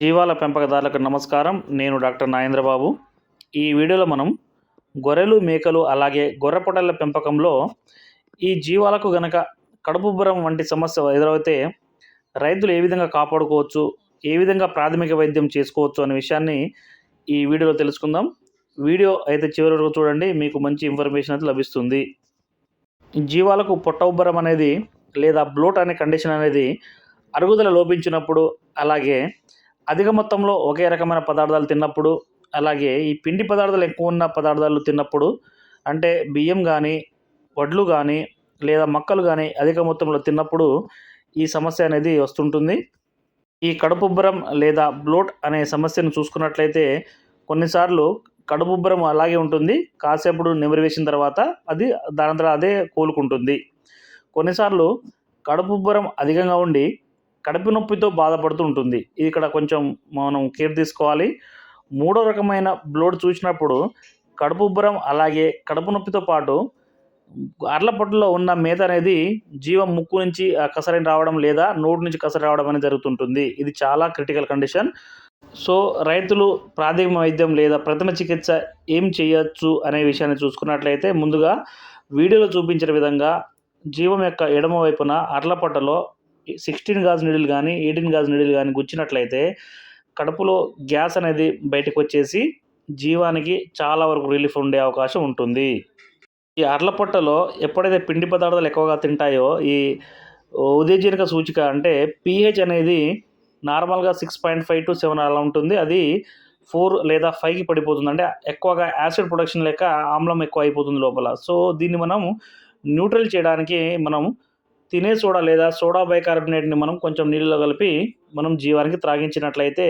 జీవాల పెంపకదారులకు నమస్కారం. నేను డాక్టర్ నాగేంద్రబాబు. ఈ వీడియోలో మనం గొర్రెలు మేకలు అలాగే గొర్రె పొట్టల పెంపకంలో ఈ జీవాలకు గనక కడుపుబ్బరం వంటి సమస్య ఎదురైతే రైతులు ఏ విధంగా కాపాడుకోవచ్చు ఏ విధంగా ప్రాథమిక వైద్యం చేసుకోవచ్చు అనే విషయాన్ని ఈ వీడియోలో తెలుసుకుందాం. వీడియో అయితే చివరి వరకు చూడండి మీకు మంచి ఇన్ఫర్మేషన్ అయితే లభిస్తుంది. జీవాలకు పొట్ట ఉబ్బరం అనేది లేదా బ్లోట్ అనే కండిషన్ అనేది అరుగుదల లోపించినప్పుడు అలాగే అధిక మొత్తంలో ఒకే రకమైన పదార్థాలు తిన్నప్పుడు అలాగే ఈ పిండి పదార్థాలు ఎక్కువ ఉన్న పదార్థాలు తిన్నప్పుడు అంటే బియ్యం కానీ వడ్లు కానీ లేదా మొక్కలు కానీ అధిక మొత్తంలో తిన్నప్పుడు ఈ సమస్య అనేది వస్తుంటుంది. ఈ కడుపుబ్బరం లేదా బ్లోట్ అనే సమస్యను చూసుకున్నట్లయితే కొన్నిసార్లు కడుపుబ్బరం అలాగే ఉంటుంది. కాసేపుడు నిమరివేసిన తర్వాత అది దాని తర్వాత అదే కోలుకుంటుంది. కొన్నిసార్లు కడుపుబ్బరం అధికంగా ఉండి కడుపు నొప్పితో బాధపడుతూ ఉంటుంది. ఇది ఇక్కడ కొంచెం మనం కేర్ తీసుకోవాలి. మూడో రకమైన బ్లోడ్ చూసినప్పుడు కడుపు ఉబ్బరం అలాగే కడుపు నొప్పితో పాటు అర్లపట్టులో ఉన్న మేత అనేది జీవం ముక్కు నుంచి ఆ కసరి రావడం లేదా నోటి నుంచి కసరి రావడం అనేది జరుగుతుంటుంది. ఇది చాలా క్రిటికల్ కండిషన్. సో రైతులు ప్రాథమిక వైద్యం లేదా ప్రథమ చికిత్స ఏం చేయొచ్చు అనే విషయాన్ని చూసుకున్నట్లయితే ముందుగా వీడియోలో చూపించిన విధంగా జీవం యొక్క ఎడమ వైపున అర్లపట్టలో సిక్స్టీన్ గాజ్ నీడిల్ కానీ ఎయిటీన్ గాజ్ నీడిల్ కానీ గుచ్చినట్లయితే కడుపులో గ్యాస్ అనేది బయటకు వచ్చేసి జీవానికి చాలా వరకు రిలీఫ్ ఉండే అవకాశం ఉంటుంది. ఈ అర్లపొట్టలో ఎప్పుడైతే పిండి పదార్థాలు ఎక్కువగా తింటాయో ఈ ఉదయజీనక సూచిక అంటే పీహెచ్ అనేది నార్మల్గా six point five to seven అలా ఉంటుంది. అది ఫోర్ లేదా ఫైవ్కి పడిపోతుంది. అంటే ఎక్కువగా యాసిడ్ ప్రొడక్షన్ లెక్క ఆమ్లం ఎక్కువ అయిపోతుంది లోపల. సో దీన్ని మనం న్యూట్రల్ చేయడానికి మనం తినే సోడా లేదా సోడా బైకార్బోనేట్ని మనం కొంచెం నీళ్ళలో కలిపి మనం జీవానికి త్రాగించినట్లయితే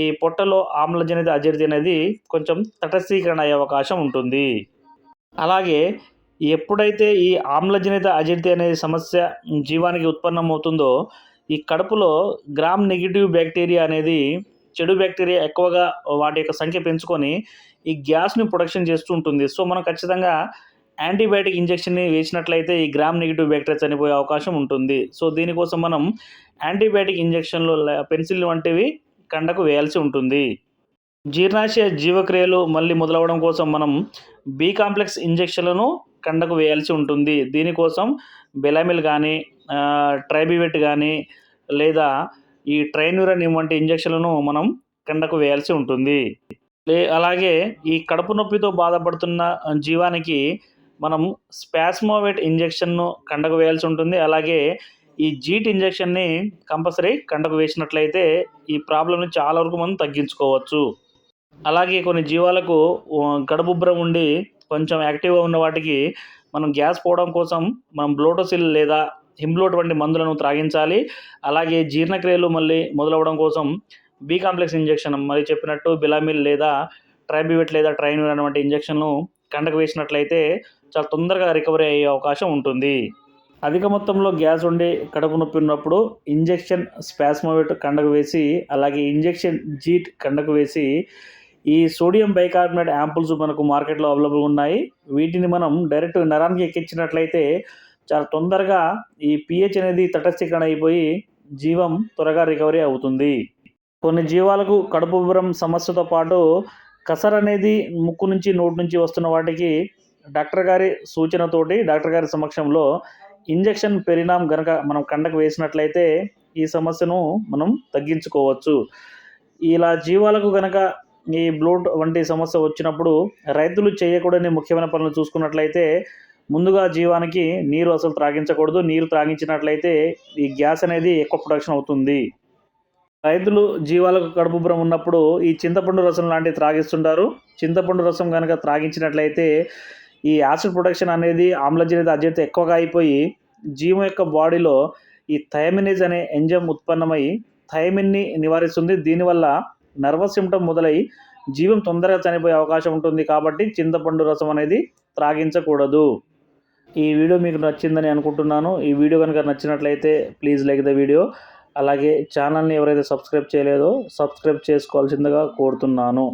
ఈ పొట్టలో ఆమ్లజనిత అజీర్తి అనేది కొంచెం తటస్థీకరణ అయ్యే అవకాశం ఉంటుంది. అలాగే ఎప్పుడైతే ఈ ఆమ్లజనిత అజీర్తి అనే సమస్య జీవానికి ఉత్పన్నం అవుతుందో ఈ కడుపులో గ్రామ్ నెగిటివ్ బ్యాక్టీరియా అనేది చెడు బ్యాక్టీరియా ఎక్కువగా వాటి యొక్క సంఖ్య పెంచుకొని ఈ గ్యాస్ని ప్రొడక్షన్ చేస్తూ ఉంటుంది. సో మనం ఖచ్చితంగా యాంటీబయాటిక్ ఇంజెక్షన్ని వేసినట్లయితే ఈ గ్రామ్ నెగిటివ్ బ్యాక్టీరియా చనిపోయే అవకాశం ఉంటుంది. సో దీనికోసం మనం యాంటీబయాటిక్ ఇంజెక్షన్లు పెన్సిల్ వంటివి కండకు వేయాల్సి ఉంటుంది. జీర్ణాశయ జీవక్రియలు మళ్ళీ మొదలవడం కోసం మనం బి కాంప్లెక్స్ ఇంజెక్షన్లను కండకు వేయాల్సి ఉంటుంది. దీనికోసం బెలామిల్ కానీ ట్రైబివెట్ కానీ లేదా ఈ ట్రైన్యూరన్ వంటి ఇంజెక్షన్లను మనం కండకు వేయాల్సి ఉంటుంది. అలాగే ఈ కడుపు నొప్పితో బాధపడుతున్న జీవానికి మనం స్పాస్మోవేట్ ఇంజెక్షన్ను కండకు వేయాల్సి ఉంటుంది. అలాగే ఈ జీట్ ఇంజెక్షన్ని కంపల్సరీ కండకు వేసినట్లయితే ఈ ప్రాబ్లమ్ని చాలా వరకు మనం తగ్గించుకోవచ్చు. అలాగే కొన్ని జీవాలకు గడబుబ్బరం ఉండి కొంచెం యాక్టివ్గా ఉన్న వాటికి మనం గ్యాస్ పోవడం కోసం మనం బ్లోటోసిల్ లేదా హిమ్లోట్ వంటి మందులను త్రాగించాలి. అలాగే జీర్ణక్రియలు మళ్ళీ మొదలవడం కోసం బి కాంప్లెక్స్ ఇంజెక్షన్ మరి చెప్పినట్టు బిలామిల్ లేదా ట్రైబివెట్ లేదా ట్రైన్ వంటి ఇంజెక్షన్ను కండకు వేసినట్లయితే చాలా తొందరగా రికవరీ అయ్యే అవకాశం ఉంటుంది. అధిక మొత్తంలో గ్యాస్ ఉండి కడుపు నొప్పి ఉన్నప్పుడు ఇంజెక్షన్ స్పాస్మోవేట్ కండకు వేసి అలాగే ఇంజెక్షన్ జీట్ కండకు వేసి ఈ సోడియం బైకార్బోనేట్ యాంపుల్స్ మనకు మార్కెట్లో అవైలబుల్ ఉన్నాయి. వీటిని మనం డైరెక్ట్ నరానికి ఎక్కించినట్లయితే చాలా తొందరగా ఈ పిహెచ్ అనేది తటస్థీకరణ అయిపోయి జీవం త్వరగా రికవరీ అవుతుంది. కొన్ని జీవాలకు కడుపు ఉబ్బరం సమస్యతో పాటు కసర్ అనేది ముక్కు నుంచి నోటి నుంచి వస్తున్న వాటికి డాక్టర్ గారి సూచనతోటి డాక్టర్ గారి సమక్షంలో ఇంజెక్షన్ పెరినాం గనక మనం కండకు వేసినట్లయితే ఈ సమస్యను మనం తగ్గించుకోవచ్చు. ఇలా జీవాలకు గనక ఈ బ్లోట్ వంటి సమస్య వచ్చినప్పుడు రైతులు చేయకూడని ముఖ్యమైన పనులు చూసుకున్నట్లయితే ముందుగా జీవానికి నీరు అసలు త్రాగించకూడదు. నీరు త్రాగించినట్లయితే ఈ గ్యాస్ అనేది ఎక్కువ ప్రొడక్షన్ అవుతుంది. రైతులు జీవాలకు కడుపుబ్బరం ఉన్నప్పుడు ఈ చింతపండు రసం లాంటివి త్రాగిస్తుంటారు. చింతపండు రసం కనుక త్రాగించినట్లయితే ఈ యాసిడ్ ప్రొడక్షన్ అనేది ఆమ్లజనిత అజీర్త ఎక్కువగా అయిపోయి జీవం యొక్క బాడీలో ఈ థైమినేజ్ అనే ఎంజమ్ ఉత్పన్నమై థైమిన్ని నివారిస్తుంది. దీనివల్ల నర్వస్ సిమ్టమ్ మొదలై జీవం తొందరగా చనిపోయే అవకాశం ఉంటుంది కాబట్టి చింతపండు రసం అనేది త్రాగించకూడదు. ఈ వీడియో మీకు నచ్చిందని అనుకుంటున్నాను. ఈ వీడియో కనుక నచ్చినట్లయితే ప్లీజ్ లైక్ ద వీడియో. అలాగే ఛానల్ని ఎవరైతే సబ్స్క్రైబ్ చేయలేదో సబ్స్క్రైబ్ చేసుకోవాల్సిందిగా కోరుతున్నాను.